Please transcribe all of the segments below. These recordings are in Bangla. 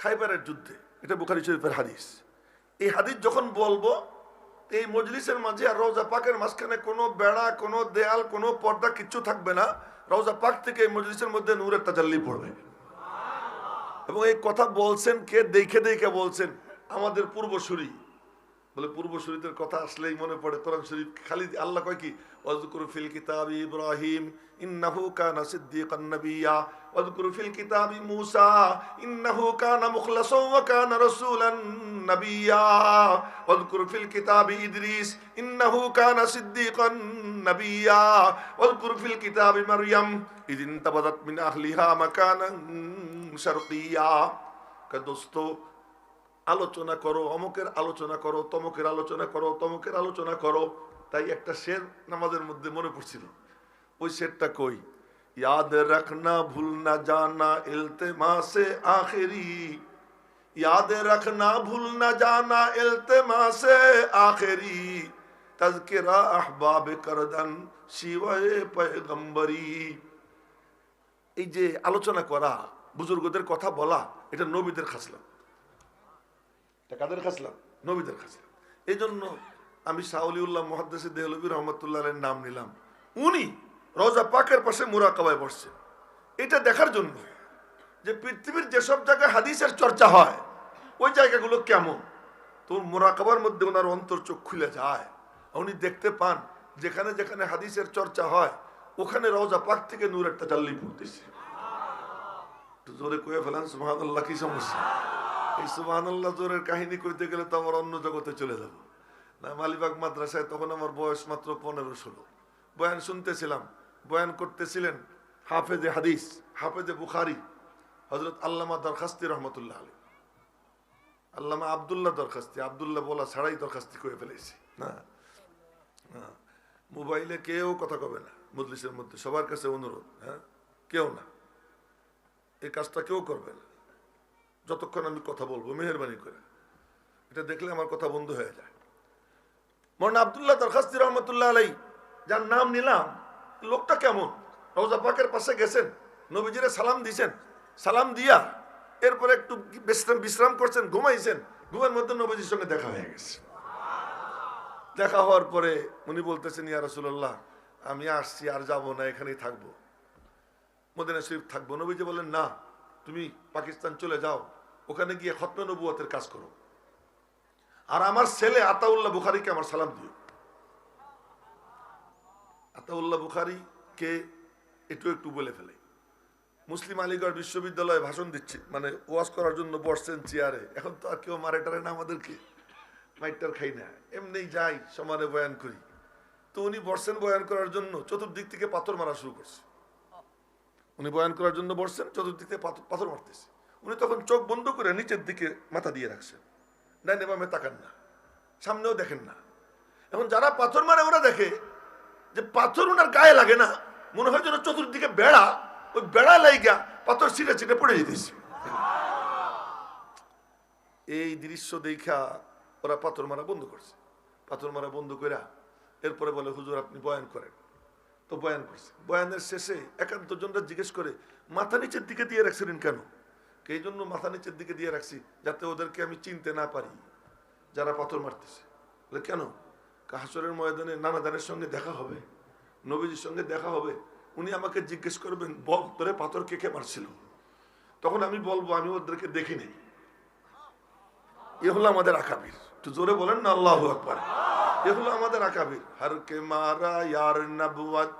খাইবারের যুদ্ধে। এটা বুখারি শরীফের হাদিস। এই হাদিস যখন বলব, এই মজলিসের মাঝে আর রোজা পাকের মাঝখানে কোনো বেড়া, কোনো দেয়াল, কোনো পর্দা কিচ্ছু থাকবে না। রোজা পাক থেকে এই মজলিসের মধ্যে নূরের তাজাল্লি পড়বে। এবং এই কথা বলছেন কে? দেখে দেখে বলছেন আমাদের পূর্বসূরি। বলে পূর্বসূরিদের কথা আসলেই মনে পড়ে। কোরআন শরীফ খালি আল্লাহ কয় কি? ওয়াজকুর ফিল কিতাব ইব্রাহিম ইন্নাহু কানা সিদ্দিকান নাবিয়্যা ওয়াজকুর ফিল কিতাবি মূসা ইন্নাহু কানা মুখলাসান ওয়া কানা রাসূলান নাবিয়্যা ওয়াজকুর ফিল কিতাবি ইদ্রিস ইন্নাহু কানা সিদ্দিকান নাবিয়্যা ওয়াজকুর ফিল কিতাবি মারইয়াম ইদিন তাবাদাত মিন আহলিহা মাকানান শারকিয়্যা কা দোস্ত আলোচনা করো, অমুকের আলোচনা করো, তমকের আলোচনা করো, তমকের আলোচনা করো। তাই একটা শের নামাজের মধ্যে মনে পড়ছিল। ওই শেরটা কই? ইয়াদ রাখনা জানা আখেরি। ইয়াদ রাখনা জানা আখেরি। আহবাব পয়গম্বরি। এই যে আলোচনা করা, বুজুর্গদের কথা বলা, এটা নবীদের খাসলাম। এটা কাদের খাসলাম? নবীদের খাসলাম। এই জন্য আমি সাউলিউল্লাহ মহাদ্দেসে দেহলবী রহমতুল্লাহ নাম নিলাম। উনি রোজা পাকের পাশে মুরাকাবায় বসছেন। এটা দেখার জন্য যে পৃথিবীর যেসব জায়গায় হাদিসের চর্চা হয়, ওই জায়গাগুলো কেমন? তোর মোরাকাবার মধ্যে ওনার অন্তর চোখ খুলে যায়। উনি দেখতে পান, যেখানে যেখানে হাদিসের চর্চা হয়, ওখানে রওজা পাক থেকে নূরের তাজাল্লি পড়তেছে। জোরে কয়ে ফেলেন, সুবহানাল্লাহ, কি সমস্যা? এই সুবহানাল্লাহ, জোরের কাহিনী কইতে গেলে তো আমার অন্য জগতে চলে যাব। না, মালিবাগ মাদ্রাসায় তখন আমার বয়স মাত্র পনেরো ষোলো। বয়ান শুনতেছিলাম, বয়ান করতেছিলেন হাফেজে হাদিস, হাফেজে বুখারি হজরত আল্লামা দরখাস্তি রহমতুল্লাহ আলী আল্লামা আবদুল্লাহ দরখাস্তি, আবদুল্লাহ বলা ছাড়াই দরখাস্তি করে ফেলেছি। না। মোবাইলে কেউ কথা কবে না, মজলিসের মধ্যে, সবার কাছে অনুরোধ হ্যাঁ? কেউ না। এই কাজটা কেউ করবে না। যতক্ষণ আমি কথা বলব, মেহরবানি করে। এটা দেখলে আমার কথা বন্ধ হয়ে যায়। মরনা আবদুল্লাহ দরখাস্তি রহমতুল্লাহ আলাই, যার নাম নিলাম, লোকটা কেমন? রোজা পাকের পাশে গেছেন, নবীজিরে সালাম দিছেন, সালাম দিয়া এরপরে একটু বিশ্রাম বিশ্রাম করছেন, ঘুমাইছেন, ঘুমের মধ্যে নবীজির সঙ্গে দেখা হয়ে গেছে। দেখা হওয়ার পরে উনি বলতেছেন, ইয়া রসুল্লাহ আমি আসছি, আর যাব না, এখানেই থাকব। মদিনা শরীফ থাকব। নবীজি বলেন না তুমি পাকিস্তান চলে যাও, ওখানে গিয়ে খতমে নবুয়তের কাজ করো। আর আমার ছেলে আতাউল্লাহ বুখারিকে আমার সালাম দিও। আতাউল্লাহ বুখারি কে একটু একটু বলে ফেলে। মুসলিম আলীগড় বিশ্ববিদ্যালয়ে ভাষণ দিচ্ছে মানে ওয়াজ করার জন্য বসছেন চেয়ারে। এখন তো আর কেউ মারে টারে না আমাদেরকে। মাইটার খাই না। এমনি যাই, সমানে বয়ান করি। তো উনি বসছেন বয়ান করার জন্য, চতুর্দিক থেকে পাথর মারা শুরু করছে। উনি বয়ান করার জন্য বসছেন, চতুর্দিক থেকে পাথর- মারতেছে। উনি তখন চোখ বন্ধ করে নিচের দিকে মাথা দিয়ে রাখছেন। ডাইনে বামে তাকান না। সামনেও দেখেন না। এখন যারা পাথর মারে, ওরা দেখে যে পাথর ওনার গায়ে লাগে না। মনে হয় যেন চতুর্দিকে বেড়া। ওই বেড়া লাইগা পাথর ছিটে ছিটে পড়ে যেতেছে। এই দৃশ্য দেখা ওরা পাথর মারা বন্ধ করছে। পাথর মারা বন্ধ করে এরপরে বলে, হুজুর, আপনি বয়ান করেন। তো বয়ান করছে। বয়ানের শেষে একান্ত জনরা জিজ্ঞেস করে, মাথা নিচের দিকে দিয়ে রাখছিলেন কেন? এই জন্য মাথা নিচের দিকে দিয়ে রাখছি? যাতে ওদেরকে আমি চিনতে না পারি। যারা পাথর মারতেছে। বলে, কেন? কাহাসরের ময়দানে নানাদানের সঙ্গে দেখা হবে। নবীজির সঙ্গে দেখা হবে। উনি আমাকে জিজ্ঞেস করবেন, বল, তোরে পাথর কে কে মারছিল? তখন আমি বলব, আমি ওদেরকে দেখি নেই এ হলো আমাদের আকাবির। একটু জোরে বলেন না, আল্লাহ আকবার। এ হলো আমাদের আকাবির হর কে মারা ইয়ার নবুয়াত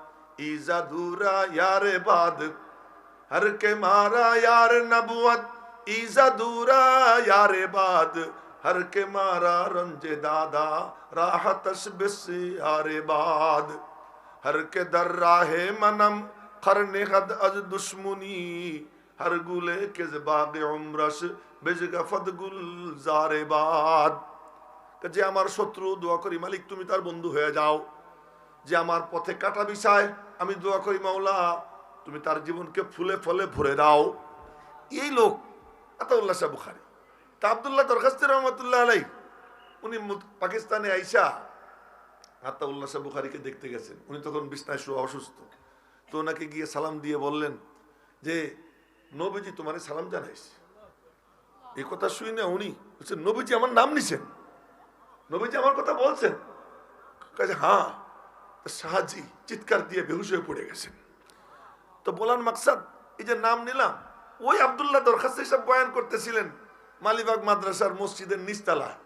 ইজাদুরা ইয়ারে বাদ হর কে মারা ইয়ার নবুয়াত ইজাদুরা ইয়ারে বাদ হর কে মারা রঞ্জে দাদা রাহতস বিস ইয়ারে বাদ हर के दर राहे मनम खरने हद अज दुश्मनी हर गुले के बाग उमरस বেজগাফত গুল জারে বাদ যে আমার শত্রু, দোয়া করি মালিক, তুমি তার বন্ধু হয়ে যাও। যে আমার পথে কাটা বিছায় আমি দোয়া করি মাওলা, তুমি তার জীবনকে ফুলে ফলে ভরে দাও। এই লোক আতাউল্লাহ শাহ বুখারি। তা আবদুল্লাহ দরখাস্ত রহমতুল্লাহ আলাই উনি পাকিস্তানে আইসা আত্মাউল্লাহ সাহেব বুখারিকে দেখতে গেছেন। উনি তখন বিছনায় শুয়ে অসুস্থ। তো ওনাকে গিয়ে সালাম দিয়ে বললেন যে, নবীজি তোমারে সালাম জানাইছি। এই কথা শুই না উনি বলছেন, নবীজি আমার নাম নিছেন। নবীজি আমার কথা বলছেন। কাজে হ্যাঁ তো শাহজি চিৎকার দিয়ে বেহুশ হয়ে পড়ে গেছেন। তো বলার মাকসাদ, এই যে নাম নিলাম, ওই আবদুল্লাহ দরখাস্ত হিসাব বয়ান করতেছিলেন মালিবাগ মাদ্রাসার মসজিদের নিচতলায়।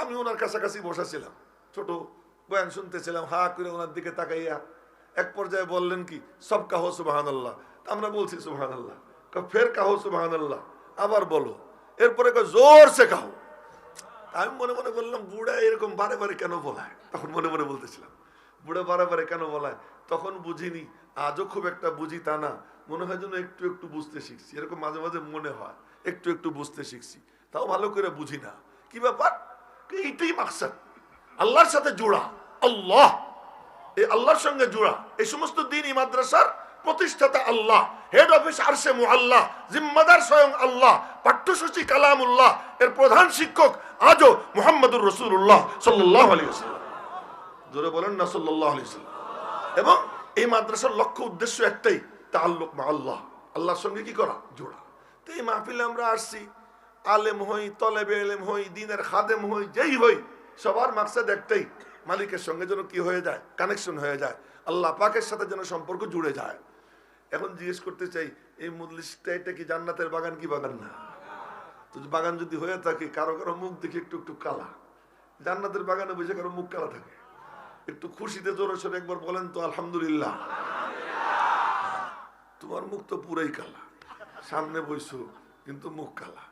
আমি ওনার কাছাকাছি বসাছিলাম, ছোট বয়ান শুনতেছিলাম, হা করে ওনার দিকে তাকাইয়া এক পর্যায়ে বললেন কি, সব কাহো সুবাহান আল্লাহ আমরা বলছি সুবাহান আল্লাহ ফের কাহো সুবাহান আল্লাহ আবার বলো। এরপরে জোর সে কাহো। আমি মনে মনে বললাম, বুড়া এরকম বারে বারে কেন বলায়? তখন মনে মনে বলতেছিলাম, বুড়া বারে বারে কেন বলায়? তখন বুঝিনি, আজও খুব একটা বুঝি তা না, মনে হয় যেন একটু একটু বুঝতে শিখছি, এরকম মাঝে মাঝে মনে হয়, একটু একটু বুঝতে শিখছি, তাও ভালো করে বুঝি না। কি ব্যাপার? এইটাই মাকসাদ। আল্লাহর সাথে জোড়া, আল্লাহ। এই আল্লাহর সঙ্গে জোড়া। এই সমস্ত দিন এই মাদ্রাসার প্রতিষ্ঠাতা আল্লাহ হেড অফিস আরশে মুআল্লাহ, জিম্মাদার স্বয়ং আল্লাহ, পাঠ্যসূচি কালামুল্লাহ, এর প্রধান শিক্ষক আজও মুহাম্মদুর রসুল্লাহ সাল্লাহ আলী সাল্লাম জোরে বলেন না সাল্লাহ আলী সাল্লাম এবং এই মাদ্রাসার লক্ষ্য উদ্দেশ্য একটাই তাল্লুক মা আল্লাহ আল্লাহর সঙ্গে কি করা? জোড়া। তো এই মাহফিলে আমরা আসছি, আলেম হই, তলেবে এলেম হই, দিনের খাদেম হই, যেই হই, সবার মাকসাদ একটাই, মালিকের সঙ্গে যেন কি হয়ে যায় কানেকশন হয়ে যায়, আল্লাহ পাকের সাথে যেন সম্পর্ক জুড়ে যায়। এখন জিজ্ঞেস করতে চাই, এই মজলিসটা এটা কি জান্নাতের বাগান কি বাগান না? বাগান যদি হয়ে থাকে, কারও কারও মুখ দেখে একটু একটু কালা। জান্নাতের বাগানে বসে কারও মুখ কালা থাকে। একটু খুশিতে জোরে সোরে একবার বলেন তো, আলহামদুলিল্লাহ। তোমার মুখ তো পুরাই কালা। সামনে বইছো, কিন্তু মুখ কালা।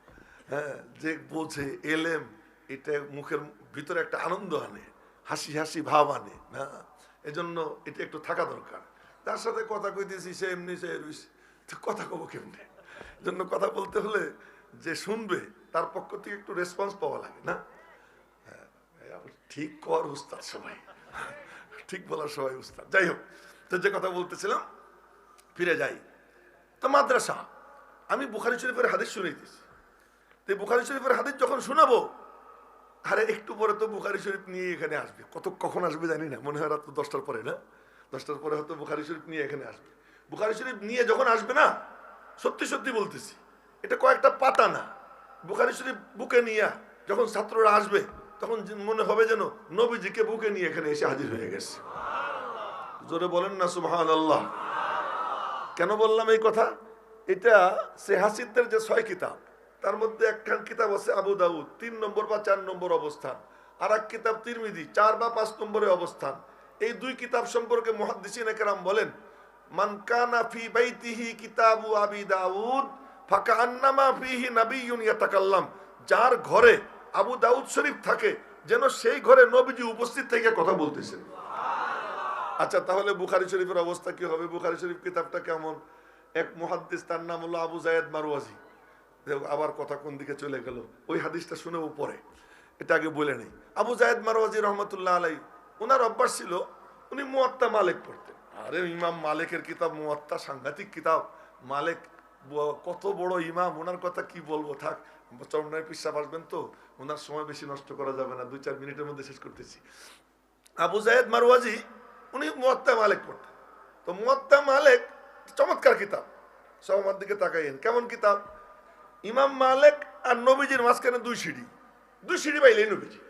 হ্যাঁ যে বোঝে, এলেম, এটা মুখের ভিতরে একটা আনন্দ আনে, হাসি হাসি ভাব আনে, না? এজন্য এটা একটু থাকা দরকার। তার সাথে কথা কইতেছি, সে এমনি সে রইছে। কথা কব কেমনে? জন্য কথা বলতে হলে যে শুনবে তার পক্ষ থেকে একটু রেসপন্স পাওয়া লাগে না? হ্যাঁ, ঠিক কর উস্তাদ সবাই। ঠিক বলার সবাই উস্তাদ। যাই হোক তো যে কথা বলতেছিলাম ফিরে যাই। তো মাদ্রাসা আমি বুখারি শরীফের হাদিস শুনাইতেছি। তো বুখারি শরীফের হাদিস যখন শোনাবো আরে একটু পরে তো বুখারি শরীফ নিয়ে এখানে আসবে। কত কখন আসবে জানি না মনে হয় রাত দশটার পরে না? দশটার পরে হয়তো বুখারি শরীফ নিয়ে এখানে আসবে। বুখারি শরীফ নিয়ে যখন আসবে না সত্যি সত্যি বলতেছি এটা কয়েকটা পাতা না। বুখারি শরীফ বুকে নিয়ে যখন ছাত্ররা আসবে, তখন মনে হবে যেন নবীজিকে বুকে নিয়ে এখানে এসে হাজির হয়ে গেছে। জোরে বলেন না সুবহান আল্লাহ কেন বললাম এই কথা? এটা সেহাসিদের যে ছয় কিতাব, তার মধ্যে একখান কিতাব আছে আবু দাউদ, তিন নম্বর বা চার নম্বর অবস্থান। আর এক কিতাব তিরমিদি, চার বা পাঁচ নম্বরে অবস্থান। এই দুই কিতাব সম্পর্কে মহাদ্দিসিন একরাম বলেন, মান কানা ফি বাইতিহি কিতাবু আবি দাউদ ফাকা আন্নামা ফিহি নাবিয়ুন ইয়াতাকাল্লাম যার ঘরে আবু দাউদ শরীফ থাকে যেন সেই ঘরে নবীজি উপস্থিত থেকে কথা বলতেছেন। আচ্ছা তাহলে বুখারি শরীফের অবস্থা কি হবে? বুখারি শরীফ কিতাবটা কেমন? এক মুহাদ্দিস তার নাম হলো আবু জায়েদ মারওয়াজি। দেখো, আবার কথা কোন দিকে চলে গেল? ওই হাদিসটা শুনেও পরে এটা আগে বলে নেই। আবু জায়েদ মারওয়াজি রহমতুল্লাহ আলাই ওনার অভ্যাস ছিল উনি মুয়াত্তা মালিক পড়তেন। আরে ইমাম মালিকের কিতাব মুয়াত্তা সাংঘাতিক কিতাব। মালিক কত বড় ইমাম ওনার কথা কি বলব? থাক চরমনায় পিসাব আসবেন তো ওনার সময় বেশি নষ্ট করা যাবে না, দুই চার মিনিটের মধ্যে শেষ করতেছি। আবু জায়েদ মারওয়াজি, উনি মুয়াত্তা মালিক পড়তেন তো মুয়াত্তা মালিক, চমৎকার কিতাব। সব আমার দিকে তাকাইয়েন। কেমন কিতাব? ইমাম মালিক আর নবীজির মাঝখানে দুই সিঁড়ি। দুই সিঁড়ি পাইলে নবীজি।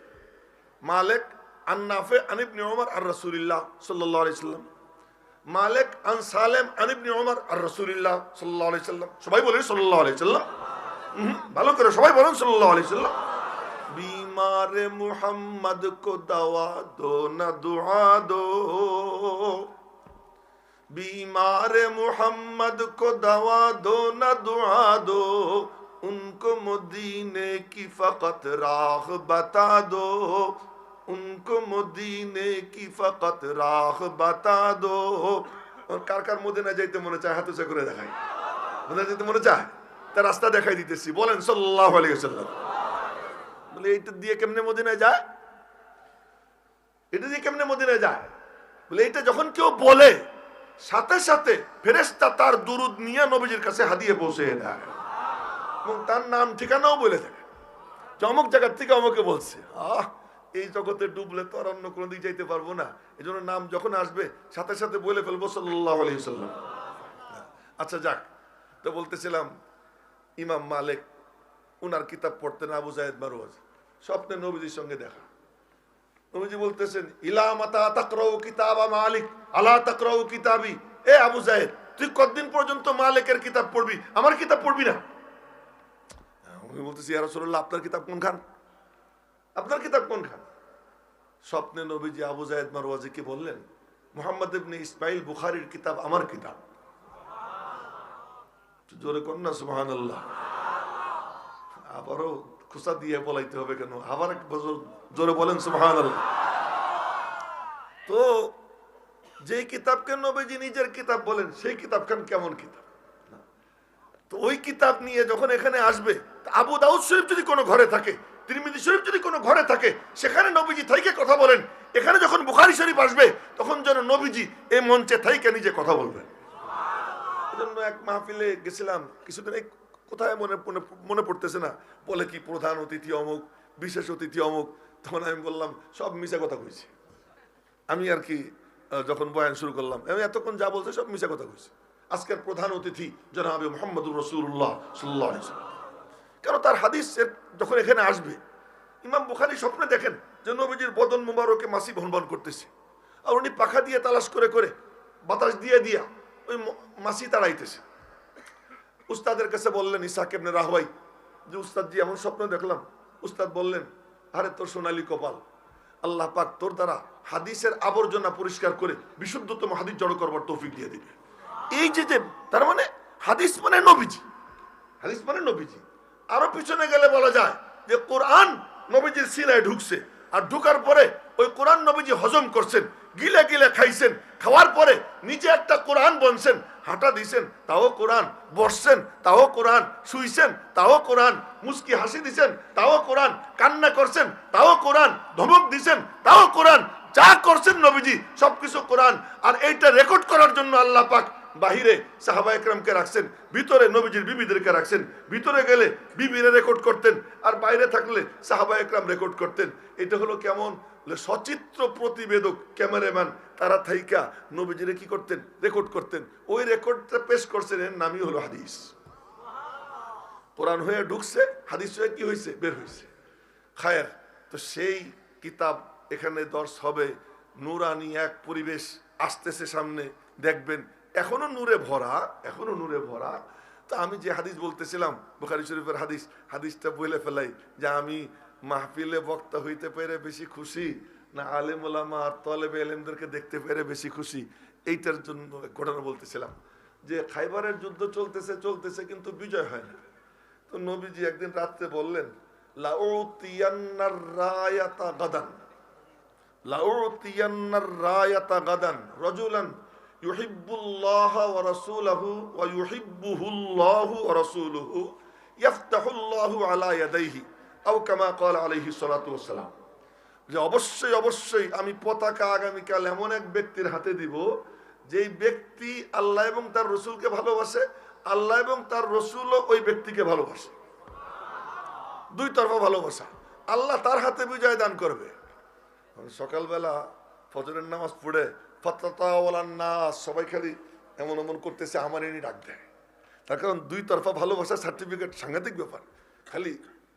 মালিক, আন নাফে আনিবনি ওমর আর রসুলিল্লাহ সাল্লাহ আলি সাল্লাম মালেক আন সালেম আনিবনি ওমর আর রসুলিল্লাহ সাল্লাহ আলি সাল্লাম। সবাই বলেন সাল্লাহ আলি সাল্লাম। ভালো করে সবাই বলেন সাল্লাহ আলি সাল্লাম। বিমার মুহাম্মদ কো দাওয়া দো, না দুআ দো। بیمار محمد کو دوا دو نہ دعا دو ان کو مدینے کی فقط راہ بتا উনকো মদিনে কি ফকত রাহ বাতা দো কার কার মদিনা যাইতে মনে চায় হাতে করে দেখায় মদিনা যাইতে মনে চায় তার রাস্তা দেখাই দিতেছি বলেন সাল্লাহ ওয়াসাল্লাম বলে এইটা দিয়ে কেমনে মদিনা যায় এটা দিয়ে কেমনে মদিনা যায় বলে এইটা যখন কেউ বলে সাথে সাথে ফেরেস্তা তার দুরুদ নিয়ে নবীজির কাছে হাদিয়ে পৌঁছে দেয়। এবং তার নাম, ঠিকানাও বলে দেয় চমক জায়গার থেকে আমাকে বলছে, আহ এই জগতে ডুবলে তো আর অন্য কোনো দিক যাইতে পারব না। এই জন্য নাম যখন আসবে, সাথে সাথে বলে ফেলব সাল্লাহ আলহি সাল্লাম আচ্ছা যাক। তো বলতেছিলাম, ইমাম মালিক, উনার কিতাব পড়তেন আবু জাহেদ মারোয়াজ স্বপ্নে নবীজির সঙ্গে দেখা। নবীজি বলতেছেন, ইলা মাতা তাকরাউ কিতাবা মালিক, আলা তাকরাউ কিতাবি। এ আবু জাহেদ, তুই কতদিন পর্যন্ত মালিকের কিতাব পড়বি? আমার কিতাব পড়বি না। আমি বলতেছি, ইয়া রাসূলুল্লাহ, আপনার কিতাব কোন খান আপনার কিতাব কোন খান স্বপ্নে নবীজি আবু জাহেদ মারওয়াজিকে বললেন, মোহাম্মদ ইবনে ইসমাইল বুখারীর কিতাব আমার কিতাব। জোরে কন্যা সুবহানাল্লাহ। আবারও খুসা দিয়ে বলাইতে হবে কেন? আবার এক বছর জোরে বলেন, সুবহানাল্লাহ। তো যে কিতাবকে নবীজি নিজের কিতাব বলেন, সেই কিতাবখান কেমন কিতাব? তো ওই কিতাব নিয়ে যখন এখানে আসবে আবু দাউদ শরীফ যদি কোনো ঘরে থাকে তিরমিজি শরীফ যদি কোনো ঘরে থাকে, সেখানে নবীজি থাইকে কথা বলেন। এখানে যখন বুখারি শরীফ আসবে, তখন যেন নবীজি এই মঞ্চে থাইকে নিজে কথা বলবেন। এজন্য এক মাহফিলে গেছিলাম, কিছুদিন এই কোথায় মনে- মনে পড়তেছে না। বলে কি, প্রধান অতিথি অমুক, বিশেষ অতিথি অমুক। তখন আমি বললাম, সব মিশা কথা কইছি। আমি আর কি যখন বয়ান শুরু করলাম, আমি এতক্ষণ যা বলছে সব মিশা কথা কইছি। আজকের প্রধান অতিথি জনাবে মোহাম্মদুর রসুল্লাহ সাল্লাহ কেন তার হাদিসের যখন এখানে আসবে? ইমাম বুখারি স্বপ্নে দেখেন যে নবীজির বদন মুবারকে মাসি ভনভন করতেছে। আর উনি পাখা দিয়ে তালাশ করে করে বাতাস দিয়ে দিয়া ওই মাসি তাড়াইতেছে। উস্তাদের কাছে বললেন, ইসাক এমনি রাহবাই, যে উস্তাদ জি এমন স্বপ্ন দেখলাম। উস্তাদ বললেন, আরে তোর সোনালী কপাল। আল্লাহ পাক তোর দ্বারা হাদিসের আবর্জনা পরিষ্কার করে বিশুদ্ধতম হাদিস জড়ো করবার তৌফিক দিয়ে দিবে এই যে যে, তার মানে হাদিস মানে নবীজি। হাদিস মানে নবীজি। আরও পিছনে গেলে বলা যায় যে কোরআন নবীজির সিনায় ঢুকছে। আর ঢুকার পরে ওই কোরআন নবীজি হজম করছেন, গিলে গিলে খাইছেন, খাওয়ার পরে নিজে একটা কোরআন বনছেন, হাঁটা দিছেন, তাও কোরআন, বসছেন, তাও কোরআন, শুইছেন, তাও কোরআন মুস্কি হাসি দিছেন, তাও কোরআন, কান্না করছেন, তাও কোরআন, ধমক দিছেন, তাও কোরআন, যা করছেন নবীজি, সবকিছু কোরআন। আর এইটা রেকর্ড করার জন্য আল্লাহ পাক বাহিরে সাহাবা একরামকে রাখছেন, ভিতরে নবীজির বিবিদেরকে রাখছেন, ভিতরে গেলে বিবিরে রেকর্ড করতেন, আর বাইরে থাকলে সাহাবা একরাম রেকর্ড করতেন। এটা হলো কেমন? সচিত্র প্রতিবেদক, ক্যামেরাম্যান, তারা থাইকা নবীজিরে কি করতেন? রেকর্ড করতেন। ওই রেকর্ডটা পেশ করছেন, এর নামই হলো হাদিস। কোরআন হয়ে ঢুকছে, হাদিস হয়ে কি হয়েছে বের হয়েছে খায়ের, তো সেই কিতাব এখানে দর্শ হবে। নুরানি এক পরিবেশ আসতেছে সামনে, দেখবেন এখনও নূরে ভরা, এখনও নূরে ভরা। তো আমি যে হাদিস বলতেছিলাম, বুখারি শরীফের হাদিস, হাদিসটা বলে ফেলাই, যে আমি মাহফিলে বক্তা হইতে পেরে বেশি খুশি, না আলেম ওলামা আর তলেবে এলেমদেরকে দেখতে পেরে বেশি খুশি, এইটার জন্য ঘটনা বলতেছিলাম। যে খাইবারের যুদ্ধ চলতেছে চলতেছে কিন্তু বিজয় হয় না। তো নবীজি একদিন রাত্রে বললেন, লাউতিয়ান্নার রায়াতা গাদান রায়াতা গাদান, রজুলান আলা আলাইহি যে অবশ্যই অবশ্যই আমি পতাকা আগামীকাল এমন এক ব্যক্তির হাতে দিব, যেই ব্যক্তি আল্লাহ এবং তার রসুলকে ভালোবাসে, আল্লাহ এবং তার রসুলও ওই ব্যক্তিকে ভালোবাসে। দুই তরফা ভালোবাসা। আল্লাহ তার হাতে বিজয় দান করবে। সকালবেলা ফজরের নামাজ পড়ে নাস, সবাই খালি এমন এমন করতেছে আমার এনে ডাক দেয়। তার কারণ দুই তরফা ভালোবাসার সার্টিফিকেট সাংঘাতিক ব্যাপার। খালি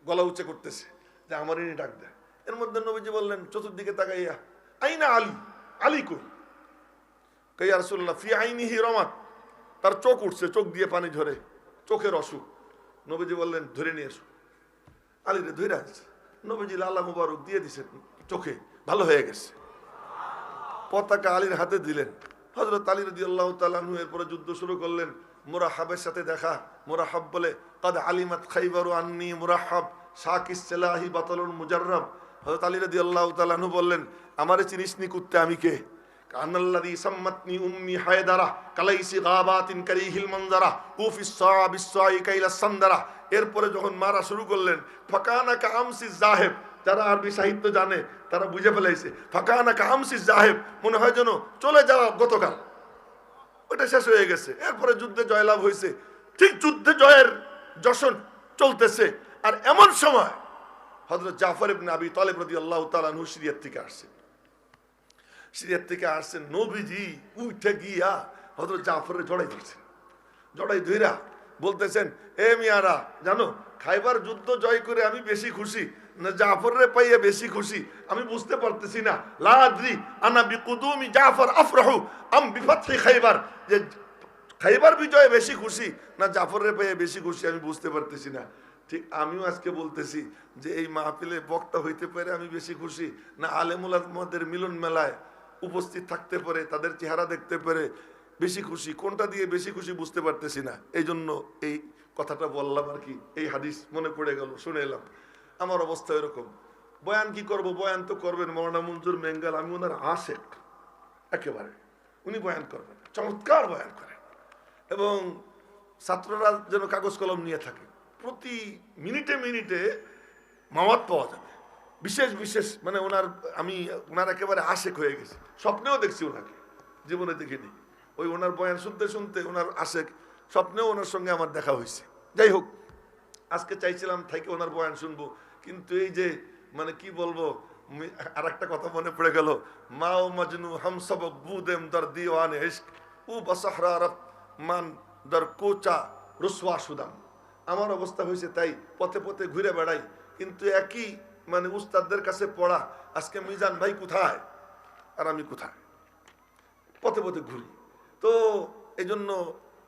গলা উঁচে করতেছে যে আমার এনে ডাক দেয়। এর মধ্যে নবীজি বললেন, চতুর্দিকে তাকাইয়া, আইনা আলী? আলী কই? কই রাসূলুল্লাহ, ফি আইনি হি রমাত। তার চোখ উঠছে, চোখ দিয়ে পানি ঝরে, চোখের অসুখ। নবীজি বললেন, ধরে নিয়ে এসো। আলী রে ধরে আছে নবীজি লালা মুবারক দিয়ে দিছে চোখে, ভালো হয়ে গেছে। পতাকা আলীর হাতে দিলেন। হজরত আলী রদি আল্লাহ তালাহু এরপরে যুদ্ধ শুরু করলেন। মুরাহাবের সাথে দেখা। মুরাহাব বলে, কাদ আলিমাত খাইবারু আন্নি মুরাহাব শাকিস সেলাহি বাতলুন মুজাররাব। হজরত আলী রদি আল্লাহ তালাহু বললেন, আমারে চিনিস নি কুত্তে আমি কে? উম্মি হায়দারা, কালাইসি এরপরে যখন মারা শুরু করলেন ফাকানা কা আমসি জাহেব যারা আরবি সাহিত্য জানে, তারা বুঝে ফেলাইছে। ফাকানা কা আমসি জাহেব, মনে হয় যেন চলে যাওয়া গতকাল। ওটা শেষ হয়ে গেছে। এরপরে যুদ্ধে জয়লাভ হয়েছে ঠিক যুদ্ধে জয়ের যশন চলতেছে। আর এমন সময় হজরত জাফর ইবনে আবি তালেব রাদিয়াল্লাহু তাআলা আনহু সিরিয়ার থেকে আসছেন। সিরিয়ার থেকে আসছেন, নবীজি উঠে গিয়া হজরত জাফরের জড়াই ধরছেন। জড়াই ধইরা বলতেছেন, এ মিয়ারা, জানো, খাইবার যুদ্ধ জয় করে আমি বেশি খুশি। না জাফরে পাইয়ে বেশি খুশি, আমি বুঝতে পারতেছি না। লাদ্রি আনা বিকুদুমি জাফর আফরাহু, আম বিফাতহি খাইবার। যে খাইবার বিজয়ে বেশি খুশি, না জাফরের পেয়ে বেশি খুশি, আমি বুঝতে পারতেছি না। ঠিক আমিও আজকে বলতেছি যে এই মাহফিলে বক্তা হইতে পারে আমি বেশি খুশি, না আলেমুল আমাদের মিলন মেলায় উপস্থিত থাকতে পারে, তাদের চেহারা দেখতে পারে বেশি খুশি, কোনটা দিয়ে বেশি খুশি বুঝতে পারতেছি না। এই জন্য এই কথাটা বললাম আর কি, এই হাদিস মনে পড়ে গেল, শুনে এলাম। আমার অবস্থা এরকম। বয়ান কি করব? বয়ান তো করবেন মৌলানা মঞ্জুর মেঙ্গাল, আমি ওনার আশেক, একেবারে। উনি বয়ান করবেন চমৎকার বয়ান করেন। এবং ছাত্ররা যেন কাগজ কলম নিয়ে থাকে, প্রতি মিনিটে মিনিটে মাওয়াত পাওয়া যাবে। বিশেষ বিশেষ মানে ওনার, আমি, ওনার একেবারে আশেক হয়ে গেছি। স্বপ্নেও দেখছি ওনাকে, জীবনে দেখিনি। ওই ওনার বয়ান শুনতে শুনতে ওনার আশেক, স্বপ্নেও ওনার সঙ্গে আমার দেখা হয়েছে। যাই হোক, আজকে চাইছিলাম থেকে ওনার বয়ান শুনব। কিন্তু এই যে মানে কি বলব আর একটা কথা মনে পড়ে গেল, মাও মজনু হাম সব বুদেম দর দিওয়ান ইশক, উ মান দর কোচা রুসওয়া সুদাম। আমার অবস্থা হয়েছে তাই, পথে পথে ঘুরে বেড়াই। কিন্তু একই মানে উস্তাদদের কাছে পড়া, আজকে মিজান ভাই কোথায়? আর আমি কোথায়? পথে পথে ঘুরি। তো এই জন্য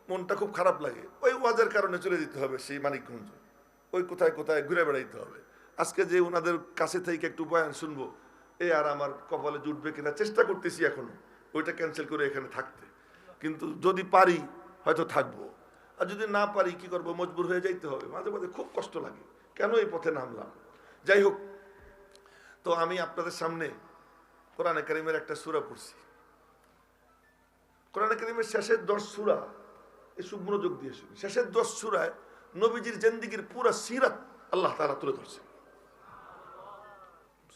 মনটা খুব খারাপ লাগে। ওই ওয়াজের কারণে চলে যেতে হবে সেই মানিকগঞ্জ। ওই কোথায় কোথায় ঘুরে বেড়াইতে হবে। আজকে যে ওনাদের কাছে থেকে একটু বয়ান শুনব, এ আর আমার কপালে জুটবে কিনা চেষ্টা করতেছি এখনও, ওইটা ক্যান্সেল করে এখানে থাকতে। কিন্তু যদি পারি, হয়তো থাকব। আর যদি না পারি, কি করব? মজবুর হয়ে যাইতে হবে। মাঝে মাঝে খুব কষ্ট লাগে। কেন এই পথে নামলাম? যাই হোক, তো আমি আপনাদের সামনে কোরআনে কারিমের একটা সুরা পড়ছি। কোরআনে কারিমের শেষের দশ সুরা, এই মনোযোগ দিয়ে শুনি। শেষের দশ সুরায় নবীজির জেন্দিগির পুরা সিরাত আল্লাহ তারা তুলে ধরছে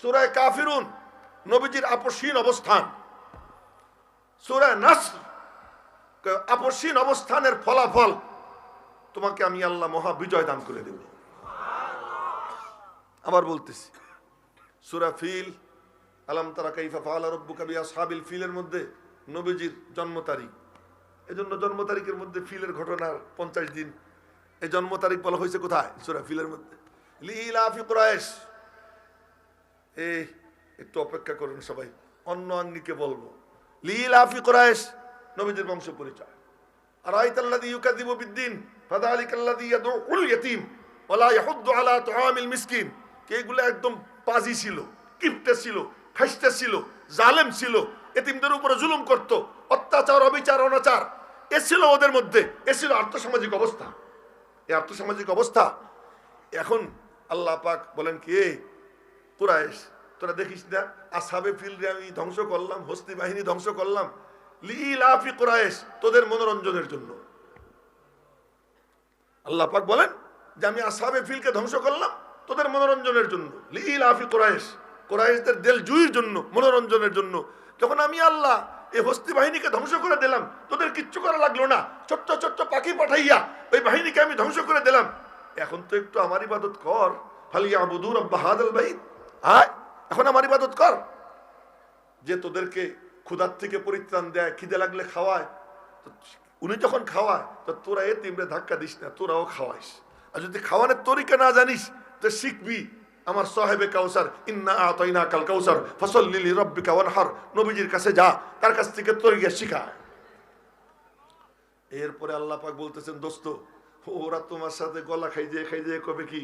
সুরায় কাফিরুন, নবীজির আপসীন অবস্থান। সুরায় নাস আপসীন অবস্থানের ফলাফল তোমাকে আমি আল্লাহ মহা বিজয় দান করে দেব। আবার বলতেছি, সুরা ফিল, আলাম তারা কাইফা ফাআলা রব্বুকা সাবিল ফিলের মধ্যে নবীজির জন্ম তারিখ। এজন্য জন্ম তারিখের মধ্যে ফিলের ঘটনার পঞ্চাশ দিন। এই জন্ম তারিখ বলা হয়েছে কোথায়? সুরা ফিলের মধ্যে। লিলাফি কুরাইশ। এই, একটু অপেক্ষা করুন সবাই। অন্য আঙ্গিকে বলব। লিলাফি কুরাইশ নবীজির বংশ পরিচয় আর আইতাল্লাযী ইউকাযিবু বিদ্দিন ফাযালিকাল্লাযী ইয়াদউল ইয়াতীম ওয়ালা ইয়াহুদ্দু আলা তুআমিল মিসকিন। কে এগুলো একদম পাজি ছিল, কিপটে ছিল, খাইস্তে ছিল, জালেম ছিল, এতিমদের উপরে জুলুম করত, অত্যাচার, অবিচার, অনাচার। এ ছিল ওদের মধ্যে, এ ছিল আর্থসামাজিক অবস্থা। এই আর্থসামাজিক অবস্থা। এখন আল্লাহ পাক বলেন কি কুরাইশ তোরা দেখিস না আসাবে ফিল্ডে আমি ধ্বংস করলাম, হস্তি বাহিনী ধ্বংস করলাম। লিলাফি কুরাইশ, তোদের মনোরঞ্জনের জন্য। আল্লাহ পাক বলেন যে আমি আসাবে ফিলকে ধ্বংস করলাম, তোদের মনোরঞ্জনের জন্য। লিলাফি কুরাইশ কোরআশদের দেল জুইর জন্য, মনোরঞ্জনের জন্য। যখন আমি আল্লাহ এই হস্তি বাহিনীকে ধ্বংস করে দিলাম, তোদের কিচ্ছু করা লাগল না। ছোট্ট ছোট্ট পাখি পাঠাইয়া ওই বাহিনীকে আমি ধ্বংস করে দিলাম। এখন তো একটু আমার ইবাদত কর। ফালিয়া আবুদুর বাহাদুল ভাই আয়, এখন আমার ইবাদত কর। যে তোদেরকে ক্ষুধার থেকে পরিত্রাণ দেয়, খিদে লাগলে খাওয়ায় উনি যখন খাওয়ায়, তো তোরা এ তিমরে ধাক্কা দিস না, তোরাও খাওয়াইস। আর যদি খাওয়ানোর তরিকা না জানিস, তো শিখবি আমার সাহেবে কাউসার, ইন্না আতাইনা কাল কাউসার ফসল লিলি রব্বিকা ওয়ানহার, নবীজির কাছে যা, তার কাছ থেকে তরিকা শিখা। এরপরে আল্লাহ পাক বলতেছেন, দোস্ত, ওরা তোমার সাথে গলা খাই দিয়ে খাই দিয়ে কবে কি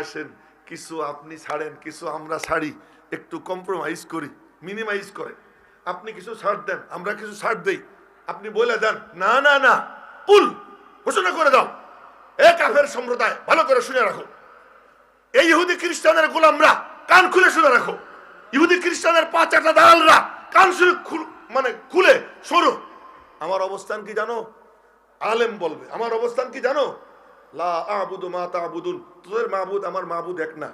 আসেন কিছু আপনি ছাড়েন, কিছু আমরা ছাড়ি, একটু কম্প্রোমাইজ করি মিনিমাইজ করে। আপনি কিছু ছাড় দেন, আমরা কিছু ছাড় দেই। আপনি বলে দেন, না না না কুল ঘোষণা করে দাও। এ কাফের সম্প্রদায়, ভালো করে শুনে রাখো। এই ইহুদি খ্রিস্টানের গোলামরা, কান খুলে শুনে রাখো। ইহুদি খ্রিস্টানের পাঁচ একটা দালালরা, কান শুনে মানে খুলে সরো। আমার অবস্থান কি জানো? আলেম বলবে। আমার অবস্থান কি জানো? লা আবুদু মা তাবুদুন। তোদের মাবুদ আমার মাবুদ এক না।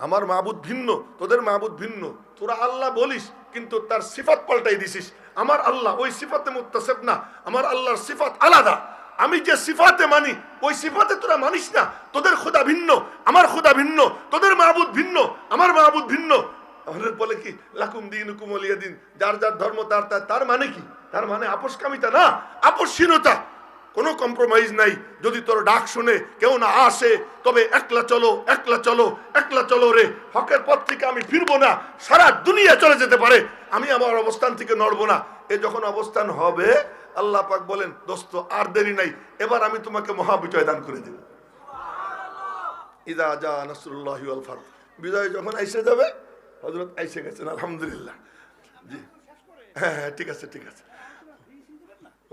আমার মাবুদ ভিন্ন, তোদের মাবুদ ভিন্ন। তোরা আল্লাহ বলিস, কিন্তু তার সিফাত পাল্টাই দিছিস। আমার আল্লাহ ওই সিফাতে মুত্তাসিফ না, আমার আল্লাহর সিফাত আলাদা। আমি যে সিফাতে মানি, ওই সিফাতে তোরা মানিস না। তোদের খোদা ভিন্ন, আমার খোদা ভিন্ন, তোদের মাহবুদ ভিন্ন, আমার মাহবুদ ভিন্ন। আমাদের বলে কি, লাকুম দিন হুকুম দিন। যার যার ধর্ম তার তার মানে কি? তার মানে আপোষকামিতা না, আপোষহীনতা। কোনো কম্প্রোমাইজ নাই। যদি তোর ডাক শুনে কেউ না আসে, তবে একলা চলো একলা চলো একলা চলো রে। হকের পথ থেকে আমি ফিরবো না। সারা দুনিয়া চলে যেতে পারে। আমি আমার অবস্থান থেকে নড়বো না। এ যখন অবস্থান হবে, আল্লাহ পাক বলেন, দোস্ত, আর দেরি নাই। এবার আমি তোমাকে মহাবিজয় দান করে দেব। ইদা জা নাসরুল্লাহ ফাত বিজয় যখন আইসে যাবে হজরত আইসে গেছেন, আলহামদুলিল্লাহ। জি। হ্যাঁ হ্যাঁ ঠিক আছে ঠিক আছে।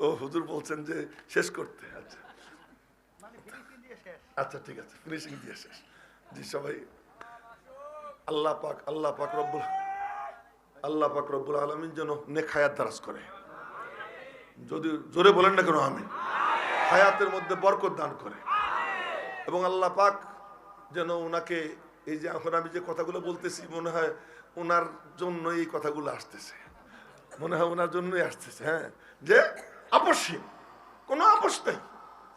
ও হুজুর বলছেন যে শেষ করতে আচ্ছা। আচ্ছা ঠিক আছে ফিনিশিং দিয়ে শেষ। জি সবাই আল্লাহ পাক আল্লাহ পাক রব্বুল আল্লাহ পাক রব্বুল আলমিন যেন নেক হায়াত দারাজ করে। যদি জোরে বলেন না কেন আমি হায়াতের মধ্যে বরকত দান করে। এবং আল্লাহ পাক যেন ওনাকে এই যে এখন আমি যে কথাগুলো বলতেছি মনে হয় ওনার জন্য এই কথাগুলো আসতেছে। মনে হয় ওনার জন্যই আসতেছে হ্যাঁ। যে আপসহীন কোনো আপোষ নেই।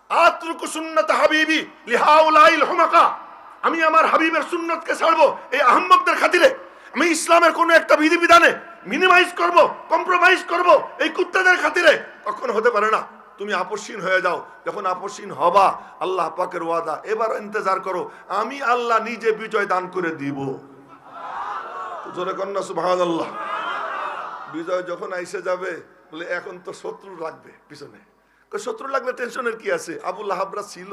আত্রুকু সুন্নত হাবিবি লিহাউলাইল হুমাকা। আমি আমার হাবিবের সুন্নতকে ছাড়বো এই আহম্মকদের খাতিরে। আমি ইসলামের কোনো একটা বিধিবিধানে মিনিমাইজ করব কম্প্রোমাইজ করব এই কুত্তাদের খাতিরে। কখন হতে পারে না? তুমি আপসীন হয়ে যাও। যখন আপসীন হবা, আল্লাহ পাকের ওয়াদা। এবার ইন্তজার করো, আমি আল্লাহ নিজে বিজয় দান করে দিব। জোরে কন্যা সুবহানাল্লাহ। বিজয় যখন আইসে যাবে বলে, এখন তো শত্রু লাগবে পিছনে। শত্রু লাগলে টেনশনের কি আছে? আবুল আহাবরা ছিল,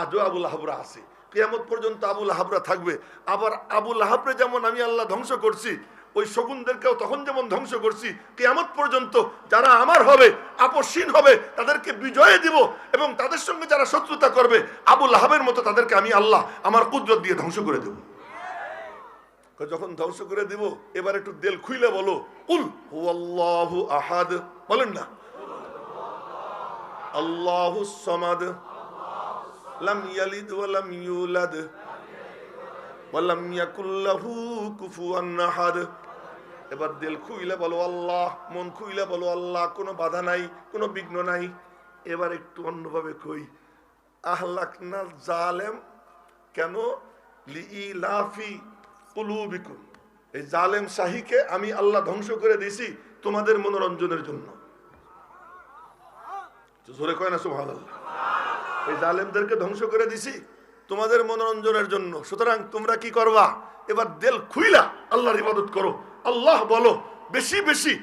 আজও আবুল আহাবরা আছে। কিয়ামত পর্যন্ত আবুল আহাবরা থাকবে। আবার আবুল আহাবরে যেমন আমি আল্লাহ ধ্বংস করছি, ওই শগুনদেরকেও তখন যেমন ধ্বংস করছি, কিয়ামত পর্যন্ত যারা আমার হবে আপসীন হবে, তাদেরকে বিজয়ে দিব এবং তাদের সঙ্গে যারা শত্রুতা করবে আবুল আহাবের মতো তাদেরকে আমি আল্লাহ আমার কুদরত দিয়ে ধ্বংস করে দেবো। যখন ধ্বংস করে দিব, এবার একটু দেল খুইলে বলো। উল হুয়াল্লাহু আহাদ। বলেন না। আল্লাহু সামাদ। লাম ইয়ালিদ ওয়া লাম ইউলাদ। ওয়া লাম ইয়াকুল লাহু কুফুয়ান আহাদ। এবার দিল খুইলে বলো আল্লাহ, মন খুইলে বলো আল্লাহ, কোনো বাধা নাই, কোনো বিঘ্ন নাই। এবার একটু অন্যভাবে কই, আহলাকনা জালেম কেন? লিইলাফি কুলুবিকুম। এই জালেম শাহীকে আমি আল্লাহ ধ্বংস করে দিয়েছি তোমাদের মনোরঞ্জনের জন্য। জোরে কয় না এই জালেমদেরকে ধ্বংস করে দিছি তোমাদের মনোরঞ্জনের জন্য। সুতরাং তোমরা কি করবা? এবার দেল খুইলা, আল্লাহর ইবাদত করো। আল্লাহ বলো, বেশি বেশি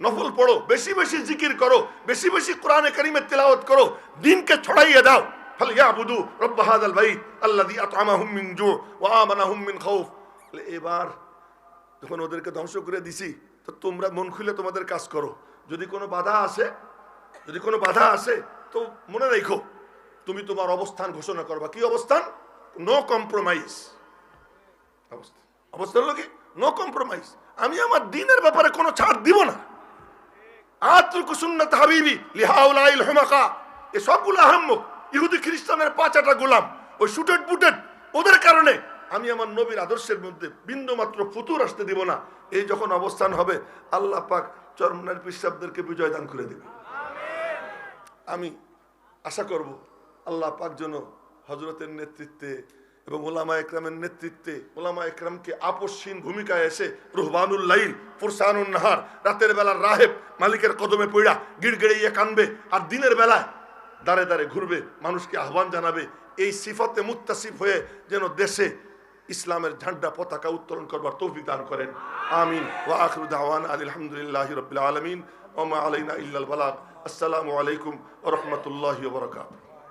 নফল পড়ো, বেশি বেশি জিকির করো, বেশি বেশি কোরআনে কারিমের তেলাওয়াত করো, দিনকে ছড়াইয়ে দাও। ফালিয়াবুদু রব্ব হাদাল বাইত আল্লাযী আত'আমাহুম মিন জু' ওয়া আমানাহুম মিন খাউফ। তাহলে এবার যখন ওদেরকে ধ্বংস করে দিছি, তো তোমরা মন খুলে তোমাদের কাজ করো। যদি কোনো বাধা আসে, যদি কোনো বাধা আসে, তো মনে রেখো, তুমি তোমার অবস্থান ঘোষণা করবা। কি অবস্থান? নো কম্প্রোমাইজ অবস্থান অবস্থান হলো কি নো কম্প্রোমাইজ আমি আমার দিনের ব্যাপারে কোনো ছাড় দিব না। আত্রুকু সুন্নাত হাবিবি লিহাউলাইল হুমাকা। এ সবগুলো আহম্মক। ইহুদি খ্রিস্টানের পাঁচাটা গোলাম। ওই শুটেড বুটেড ওদের কারণে আমি আমার নবীর আদর্শের মধ্যে বিন্দু মাত্র ফুতুর আসতে দিব না। এই যখন অবস্থান হবে আল্লাহ পাক চরমনার পিসাবদেরকে বিজয় দান করে দেবে। আমি আশা করব আল্লাহ পাক যেন হজরতের নেতৃত্বে এবং ওলামা একরামের নেতৃত্বে ওলামা একরামকে আপসহীন ভূমিকায় এসে রুহবানুল লাইল ফুরসানুল নাহার রাতের বেলার রাহেব মালিকের কদমে পইড়া গিড়গিড়িয়ে কানবে আর দিনের বেলায় দাঁড়ে দাঁড়ে ঘুরবে মানুষকে আহ্বান জানাবে। এই সিফতে মুত্তাসিফ হয়ে যেন দেশে ইসলামের ঝান্ডা পতাকা উত্তোলন করবার তৌফিক দান করেন। আমিন। ওয়া আখরু দাওয়ান আলহামদুলিল্লাহি রাব্বিল আলামিন। ওয়া মা আলাইনা ইল্লাল বালাগ। আসসালামু আলাইকুম ওয়া রাহমাতুল্লাহি ওয়া বারাকাতুহু।